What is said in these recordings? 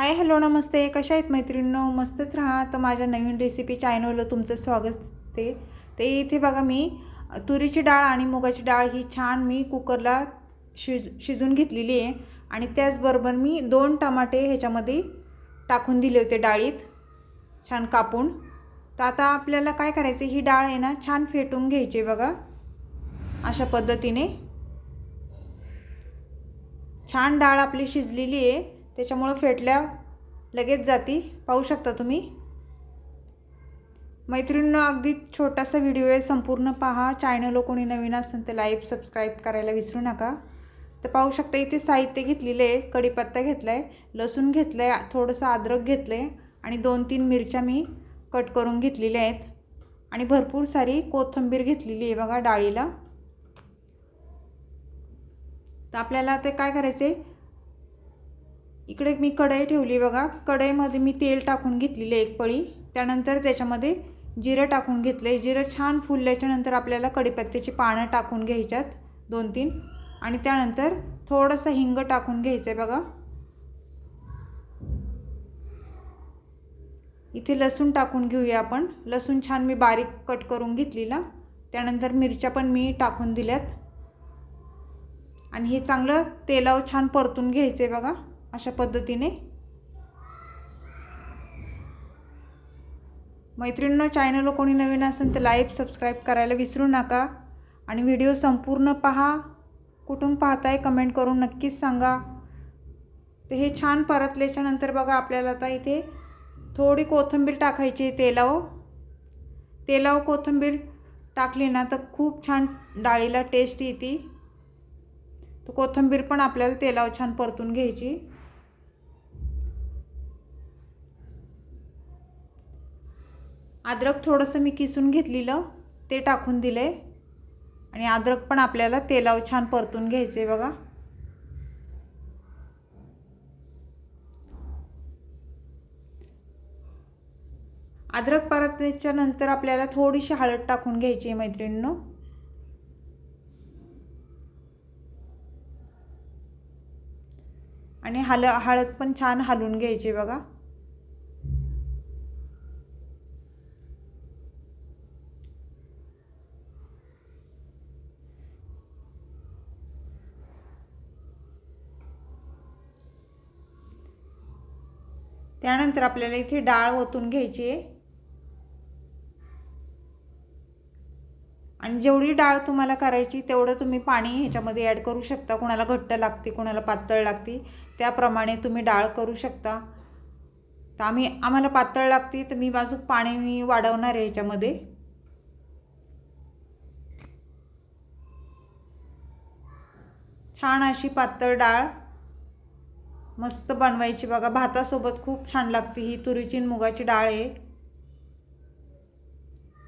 Hi hello नमस्ते. कशा आहेत मैत्रिणींनो? मस्तच राहा. तर माझ्या नवीन रेसिपी चॅनलला तुमचं स्वागत ते. ते इथे बघा मी तुरीची डाळ आणि मुगाची डाळ ही छान मी कुकरला शिज शिजून घेतलेली आहे. आणि त्याचबरोबर मी दोन टमाटे ह्याच्यामध्ये टाकून दिले होते डाळीत. छान कापून. तर आता आपल्याला काय करायचं ही डाळ आहे ना छान फेटून घ्यायची बघा. अशा पद्धतीने. छान डाळ आपली शिजलेली आहे. त्याच्यामुळं फेटल्या लगेच जाती. पाहू शकता तुम्ही. मैत्रिणींना अगदी छोटासा व्हिडिओ आहे संपूर्ण पहा. चॅनल कोणी नवीन असेल तर लाईव्ह सबस्क्राईब करायला विसरू नका. तर पाहू शकता इथे साहित्य घेतलेलं आहे कढीपत्ता घेतला आहे लसूण घेतलं आहे थोडंसं अद्रक घेतलं आहे आणि दोन तीन मिरच्या मी कट करून घेतलेल्या आहेत. आणि भरपूर सारी कोथिंबीर घेतलेली आहे बघा डाळीला. तर आपल्याला ते काय करायचं आहे इकडे मी कढई ठेवली बघा. कढईमध्ये मी तेल टाकून घेतलेली एक पळी. त्यानंतर त्याच्यामध्ये जिरं टाकून घेतलं आहे जिरं छान फुलल्याच्यानंतर आपल्याला कढीपत्त्याची पानं टाकून घ्यायच्यात दोन तीन. आणि त्यानंतर थोडंसं हिंग टाकून घ्यायचं आहे बघा. इथे लसूण टाकून घेऊया आपण. लसूण छान मी बारीक कट करून घेतलेला. त्यानंतर मिरच्या पण मी टाकून दिल्यात. आणि हे चांगलं तेलावर छान परतून घ्यायचं आहे बघा. अशा पद्धतीने. मैत्रिणींना चॅनलवर कोणी नवीन असेल तर लाईव्ह सबस्क्राईब करायला विसरू नका. आणि व्हिडिओ संपूर्ण पहा. कुठून पाहताय कमेंट करून नक्कीच सांगा. तर हे छान परतल्याच्यानंतर बघा आपल्याला आता इथे थोडी कोथिंबीर टाकायची तेलाव तेलाव कोथिंबीर टाकली ना तर खूप छान डाळीला टेस्ट येते. तर कोथिंबीर पण आपल्याला तेलाव छान परतून घ्यायची. अद्रक थोडंसं मी किसून घेतलेलं ते टाकून दिलं आहे आणि अद्रक पण आपल्याला तेलावर छान परतून घ्यायचं आहे बघा. अद्रक परतल्याच्या नंतर आपल्याला थोडीशी हळद टाकून घ्यायची आहे मैत्रिणींनो. आणि हल हळद पण छान हलवून घ्यायची बघा. त्यानंतर आपल्याला इथे डाळ ओतून घ्यायची आहे. आणि जेवढी डाळ तुम्हाला करायची तेवढं तुम्ही पाणी ह्याच्यामध्ये ॲड करू शकता. कोणाला घट्ट लागते कोणाला पातळ लागते त्याप्रमाणे तुम्ही डाळ करू शकता. तर आम्ही आम्हाला पातळ लागते तर मी बाजू पाणी मी वाढवणार आहे ह्याच्यामध्ये. छान अशी पातळ डाळ. मस्त बनवायची. बघा भातासोबत खूप छान लागते ही तुरीची मुगाची डाळ आहे.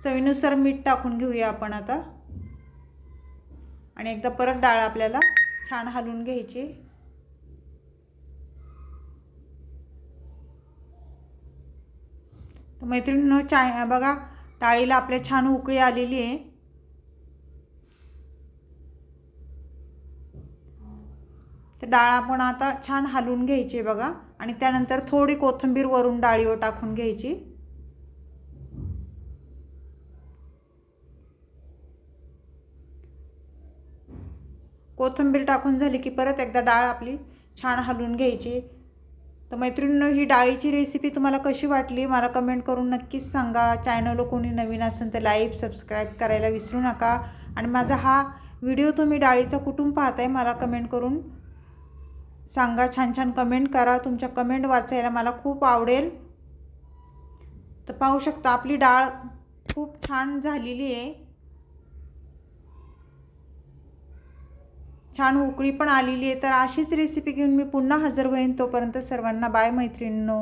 चवीनुसार मीठ टाकून घेऊया आपण आता. आणि एकदा परत डाळ आपल्याला छान हलवून घ्यायची. मैत्रिणीनं चाय बघा डाळीला आपल्या छान उकळी आलेली आहे. तर डाळ आपण आता छान हलवून घ्यायची आहे बघा. आणि त्यानंतर थोडी कोथिंबीर वरून डाळीवर टाकून घ्यायची. कोथिंबीर टाकून झाली की परत एकदा डाळ आपली छान हलवून घ्यायची. तर मैत्रिणींनो ही डाळीची रेसिपी तुम्हाला कशी वाटली? मला कमेंट करून नक्कीच सांगा. चॅनल कोणी नवीन असेल तर लाईव्ह सबस्क्राईब करायला विसरू नका. आणि माझा हा व्हिडिओ तुम्ही डाळीचा कुठून पाहताय मला कमेंट करून सांगा छान छान कमेंट करा. तुमच्या कमेंट वाचायला मला खूप आवडेल. तर पाहू शकता आपली डाळ खूप छान झालेली आहे. छान उकळी पण आलेली आहे. तर अशीच रेसिपी घेऊन मी पुन्हा हजर होईन तोपर्यंत सर्वांना बाय मैत्रिणींनो.